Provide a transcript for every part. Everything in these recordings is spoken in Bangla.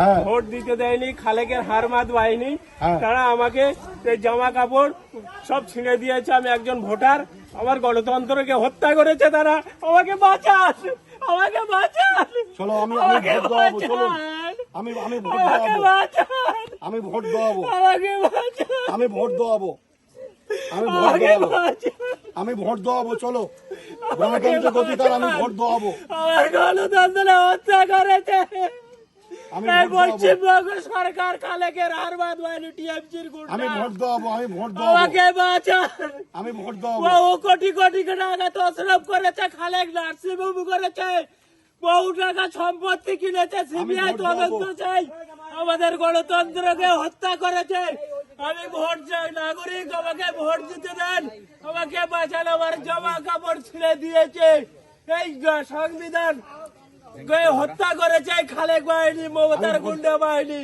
হ্যাঁ। ভোট দিতে দেয়নি খালেকের হার মাত বাহিনী হ্যাঁ। তারা আমাকে জামা কাপড় সব ছিঁড়ে দিয়েছে আমি একজন ভোটার। আমার গণতন্ত্রকে হত্যা করেছে তারা। আমাকে বাঁচান আমাকে বাঁচান। চলো আমি আমি আমাকে বাঁচান। আমি আমি ভোট আমাকে আমি ভোট দেওয়াবো। আমাকে বাঁচান। আমি ভোট দেওয়াবো। আমি ভোট বাঁচান। আমি ভোট দেওয়াবো চলো। গণতান্ত্রিক অধিকার আমি ভোট দেওয়াবো। আমার গণতন্ত্র হত্যা করেছে। এই পশ্চিমবঙ্গ সরকার খালেকের হার বাদ বাহিনী টিএমসির আমি গুন্ডা ভোট দেওয়াবো আমি ভোট দেওয়াবো। আমাকে বাঁচান। আমি ভোট দেওয়াবো। বহু কোটি কোটি টাকা তসরফ করেছে খালেক নার্সিংহোম করেছে। বহু টাকা সম্পত্তি কিনেছে সিবিআই তদন্ত চাই। আমাদের গণতন্ত্রকে হত্যা করেছে। আমি ভোট চাই নাগরিক আমাকে ভোট দিতে দেন। আমাকে বাঁচান আমার জামা কাপড় ছিঁড়ে দিয়েছে। এই সংবিধান হত্যা করেছে খালেক বাহিনী মমতার গুন্ডা বাহিনী।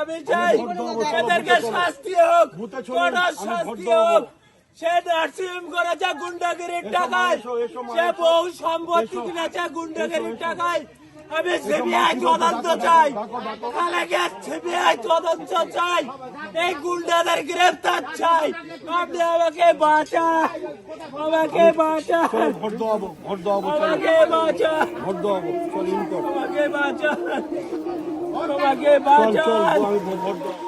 আমি চাই এদেরকে শাস্তি হোক কঠোর শাস্তি হোক। সে নার্সিং করেছে গুন্ডাগিরির টাকায়। সে। বহু সম্পত্তি কিনেছে গুন্ডাগিরির। টাকায়। আমি সিবিআই তদন্ত চাই। ডাকো, ডাকো। খালেকে সিবিআই তদন্ত চাই। এই গুন্ডাদের গ্রেফতার চাই। আপনি আমাকে বাঁচান। আমাকে বাঁচান। ভোট দেওয়াবো ভোট দেওয়াবো আমাকে বাঁচান। ভোট চল আমাকে বাঁচান। আমাকে বাঁচান।